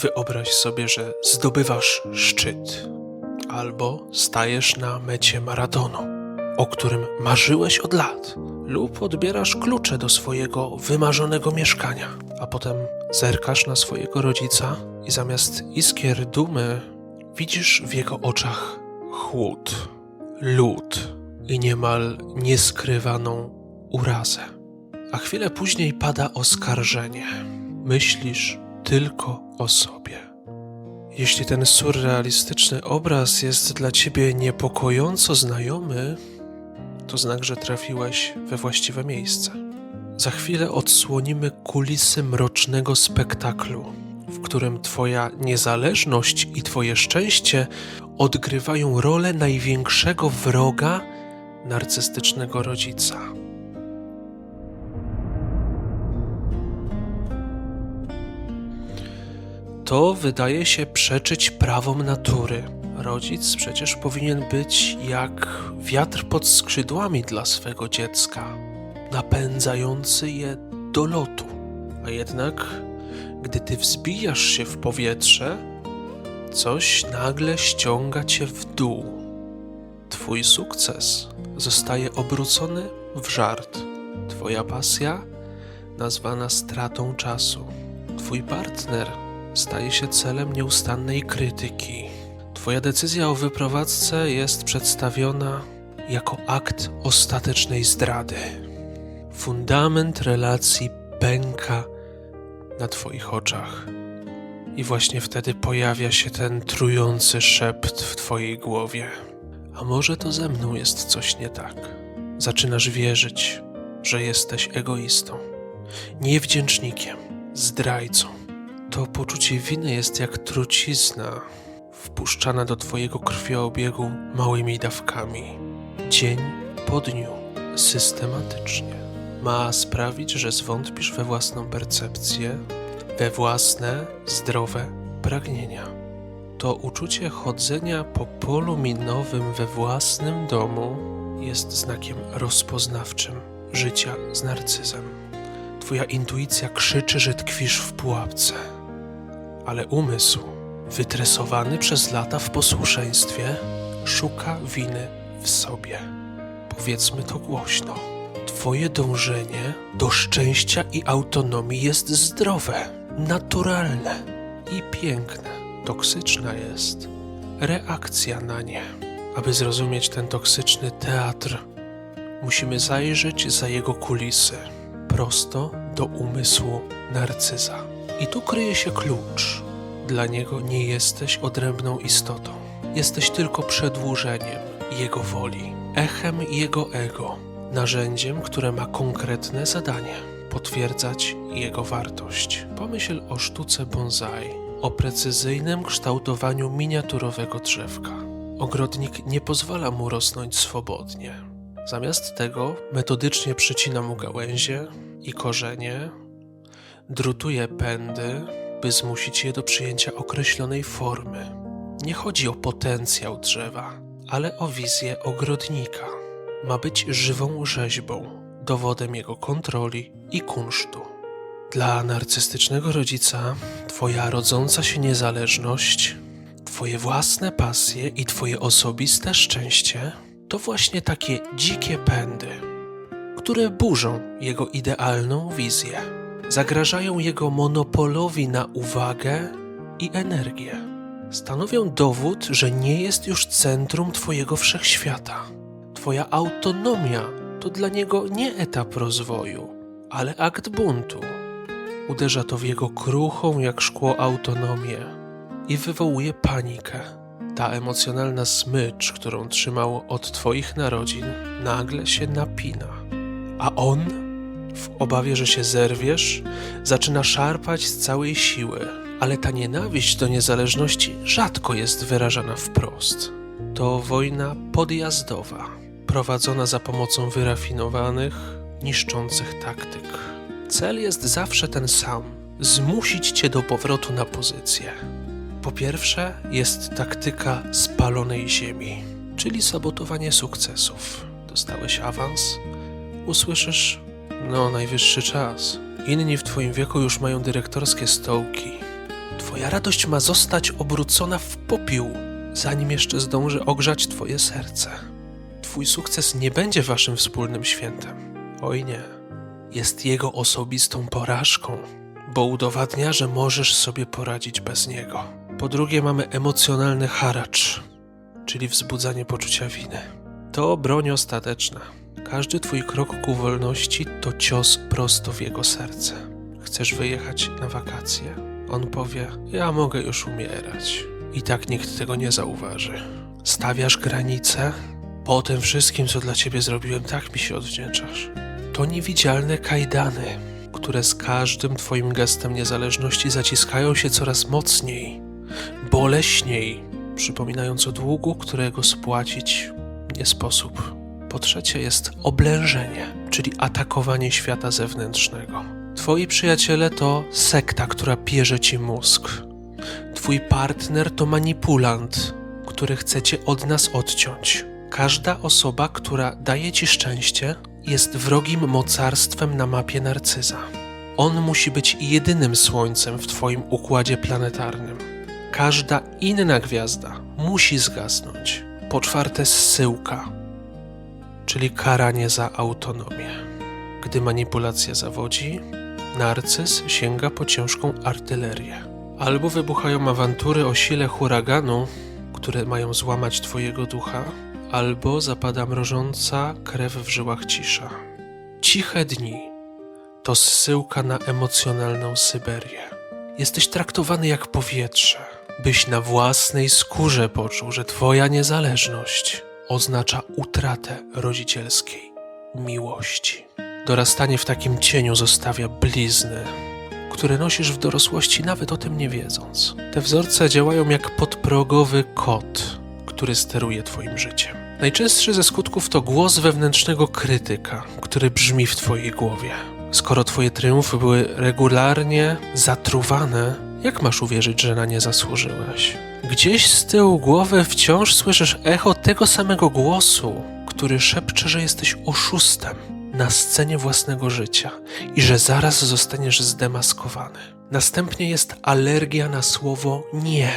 Wyobraź sobie, że zdobywasz szczyt albo stajesz na mecie maratonu, o którym marzyłeś od lat, lub odbierasz klucze do swojego wymarzonego mieszkania, a potem zerkasz na swojego rodzica i zamiast iskier dumy widzisz w jego oczach chłód, lód i niemal nieskrywaną urazę. A chwilę później pada oskarżenie. Myślisz tylko o sobie. Jeśli ten surrealistyczny obraz jest dla ciebie niepokojąco znajomy, to znak, że trafiłeś we właściwe miejsce. Za chwilę odsłonimy kulisy mrocznego spektaklu, w którym twoja niezależność i twoje szczęście odgrywają rolę największego wroga narcystycznego rodzica. To wydaje się przeczyć prawom natury. Rodzic przecież powinien być jak wiatr pod skrzydłami dla swego dziecka, napędzający je do lotu. A jednak, gdy ty wzbijasz się w powietrze, coś nagle ściąga cię w dół. Twój sukces zostaje obrócony w żart. Twoja pasja nazwana stratą czasu. Twój partner staje się celem nieustannej krytyki. Twoja decyzja o wyprowadzce jest przedstawiona jako akt ostatecznej zdrady. Fundament relacji pęka na Twoich oczach. I właśnie wtedy pojawia się ten trujący szept w Twojej głowie. A może to ze mną jest coś nie tak? Zaczynasz wierzyć, że jesteś egoistą, niewdzięcznikiem, zdrajcą. To poczucie winy jest jak trucizna, wpuszczana do Twojego krwioobiegu małymi dawkami, dzień po dniu, systematycznie. Ma sprawić, że zwątpisz we własną percepcję, we własne, zdrowe pragnienia. To uczucie chodzenia po polu minowym we własnym domu jest znakiem rozpoznawczym życia z narcyzem. Twoja intuicja krzyczy, że tkwisz w pułapce, ale umysł, wytresowany przez lata w posłuszeństwie, szuka winy w sobie. Powiedzmy to głośno. Twoje dążenie do szczęścia i autonomii jest zdrowe, naturalne i piękne. Toksyczna jest reakcja na nie. Aby zrozumieć ten toksyczny teatr, musimy zajrzeć za jego kulisy, prosto do umysłu narcyza. I tu kryje się klucz. Dla niego nie jesteś odrębną istotą. Jesteś tylko przedłużeniem jego woli, echem jego ego, narzędziem, które ma konkretne zadanie potwierdzać jego wartość. Pomyśl o sztuce bonsai, o precyzyjnym kształtowaniu miniaturowego drzewka. Ogrodnik nie pozwala mu rosnąć swobodnie. Zamiast tego metodycznie przycina mu gałęzie i korzenie, drutuje pędy, by zmusić je do przyjęcia określonej formy. Nie chodzi o potencjał drzewa, ale o wizję ogrodnika. Ma być żywą rzeźbą, dowodem jego kontroli i kunsztu. Dla narcystycznego rodzica, twoja rodząca się niezależność, twoje własne pasje i twoje osobiste szczęście to właśnie takie dzikie pędy, które burzą jego idealną wizję, zagrażają jego monopolowi na uwagę i energię. Stanowią dowód, że nie jest już centrum twojego wszechświata. Twoja autonomia to dla niego nie etap rozwoju, ale akt buntu. Uderza to w jego kruchą jak szkło autonomię i wywołuje panikę. Ta emocjonalna smycz, którą trzymał od twoich narodzin, nagle się napina. A on, w obawie, że się zerwiesz, zaczyna szarpać z całej siły. Ale ta nienawiść do niezależności rzadko jest wyrażana wprost. To wojna podjazdowa, prowadzona za pomocą wyrafinowanych, niszczących taktyk. Cel jest zawsze ten sam: zmusić cię do powrotu na pozycję. Po pierwsze, jest taktyka spalonej ziemi, czyli sabotowanie sukcesów. Dostałeś awans? Usłyszysz, no najwyższy czas. Inni w twoim wieku już mają dyrektorskie stołki. Twoja radość ma zostać obrócona w popiół, zanim jeszcze zdąży ogrzać Twoje serce. Twój sukces nie będzie Waszym wspólnym świętem. Oj nie. Jest jego osobistą porażką, bo udowadnia, że możesz sobie poradzić bez niego. Po drugie, mamy emocjonalny haracz, czyli wzbudzanie poczucia winy. To broń ostateczna. Każdy twój krok ku wolności to cios prosto w jego serce. Chcesz wyjechać na wakacje? On powie: Ja mogę już umierać. I tak nikt tego nie zauważy. Stawiasz granice? Po tym wszystkim, co dla ciebie zrobiłem, tak mi się odwdzięczasz. To niewidzialne kajdany, które z każdym twoim gestem niezależności zaciskają się coraz mocniej, boleśniej, przypominając o długu, którego spłacić nie sposób. Po trzecie jest oblężenie, czyli atakowanie świata zewnętrznego. Twoi przyjaciele to sekta, która pierze ci mózg. Twój partner to manipulant, który chce cię od nas odciąć. Każda osoba, która daje ci szczęście, jest wrogim mocarstwem na mapie narcyza. On musi być jedynym słońcem w Twoim układzie planetarnym. Każda inna gwiazda musi zgasnąć. Po czwarte, zsyłka, czyli karanie za autonomię. Gdy manipulacja zawodzi, narcyz sięga po ciężką artylerię. Albo wybuchają awantury o sile huraganu, które mają złamać Twojego ducha, albo zapada mrożąca krew w żyłach cisza. Ciche dni to zsyłka na emocjonalną Syberię. Jesteś traktowany jak powietrze, byś na własnej skórze poczuł, że Twoja niezależność oznacza utratę rodzicielskiej miłości. Dorastanie w takim cieniu zostawia blizny, które nosisz w dorosłości nawet o tym nie wiedząc. Te wzorce działają jak podprogowy kot, który steruje Twoim życiem. Najczęstszy ze skutków to głos wewnętrznego krytyka, który brzmi w Twojej głowie. Skoro Twoje triumfy były regularnie zatruwane, jak masz uwierzyć, że na nie zasłużyłeś? Gdzieś z tyłu głowy wciąż słyszysz echo tego samego głosu, który szepcze, że jesteś oszustem na scenie własnego życia i że zaraz zostaniesz zdemaskowany. Następnie jest alergia na słowo nie.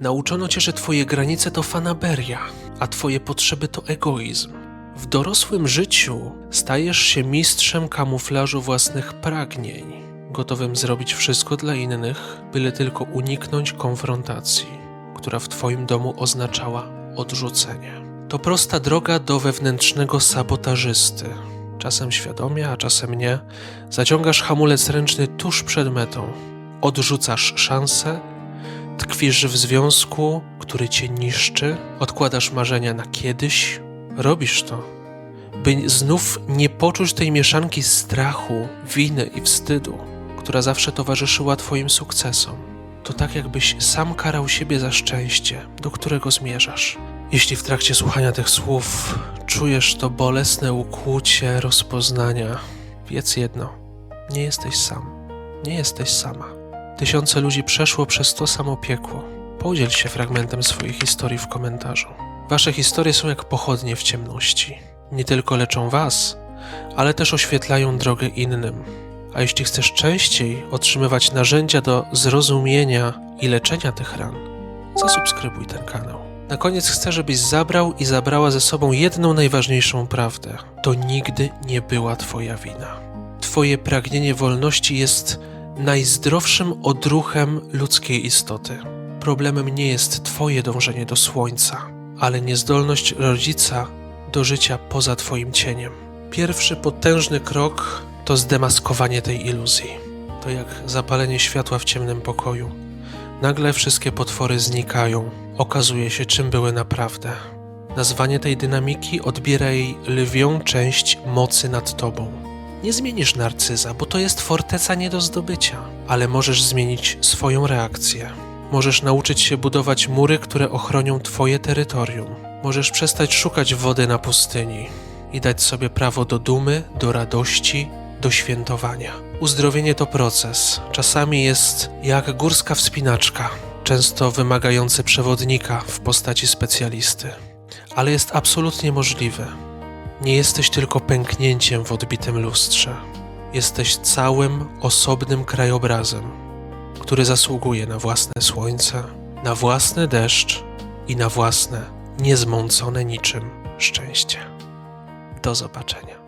Nauczono cię, że twoje granice to fanaberia, a twoje potrzeby to egoizm. W dorosłym życiu stajesz się mistrzem kamuflażu własnych pragnień, gotowym zrobić wszystko dla innych, byle tylko uniknąć konfrontacji, która w twoim domu oznaczała odrzucenie. To prosta droga do wewnętrznego sabotażysty. Czasem świadomie, a czasem nie, zaciągasz hamulec ręczny tuż przed metą. Odrzucasz szansę, tkwisz w związku, który cię niszczy, odkładasz marzenia na kiedyś, robisz to, by znów nie poczuć tej mieszanki strachu, winy i wstydu, która zawsze towarzyszyła Twoim sukcesom. To tak, jakbyś sam karał siebie za szczęście, do którego zmierzasz. Jeśli w trakcie słuchania tych słów czujesz to bolesne ukłucie rozpoznania, wiedz jedno: nie jesteś sam, nie jesteś sama. Tysiące ludzi przeszło przez to samo piekło. Podziel się fragmentem swojej historii w komentarzu. Wasze historie są jak pochodnie w ciemności. Nie tylko leczą was, ale też oświetlają drogę innym. A jeśli chcesz częściej otrzymywać narzędzia do zrozumienia i leczenia tych ran, zasubskrybuj ten kanał. Na koniec chcę, żebyś zabrał i zabrała ze sobą jedną najważniejszą prawdę. To nigdy nie była Twoja wina. Twoje pragnienie wolności jest najzdrowszym odruchem ludzkiej istoty. Problemem nie jest Twoje dążenie do słońca, ale niezdolność rodzica do życia poza Twoim cieniem. Pierwszy potężny krok to zdemaskowanie tej iluzji. To jak zapalenie światła w ciemnym pokoju. Nagle wszystkie potwory znikają, okazuje się, czym były naprawdę. Nazwanie tej dynamiki odbiera jej lwią część mocy nad tobą. Nie zmienisz narcyza, bo to jest forteca nie do zdobycia, ale możesz zmienić swoją reakcję. Możesz nauczyć się budować mury, które ochronią Twoje terytorium. Możesz przestać szukać wody na pustyni i dać sobie prawo do dumy, do radości, do świętowania. Uzdrowienie to proces. Czasami jest jak górska wspinaczka, często wymagający przewodnika w postaci specjalisty, ale jest absolutnie możliwy. Nie jesteś tylko pęknięciem w odbitym lustrze. Jesteś całym, osobnym krajobrazem który zasługuje na własne słońce, na własny deszcz i na własne, niezmącone niczym szczęście. Do zobaczenia.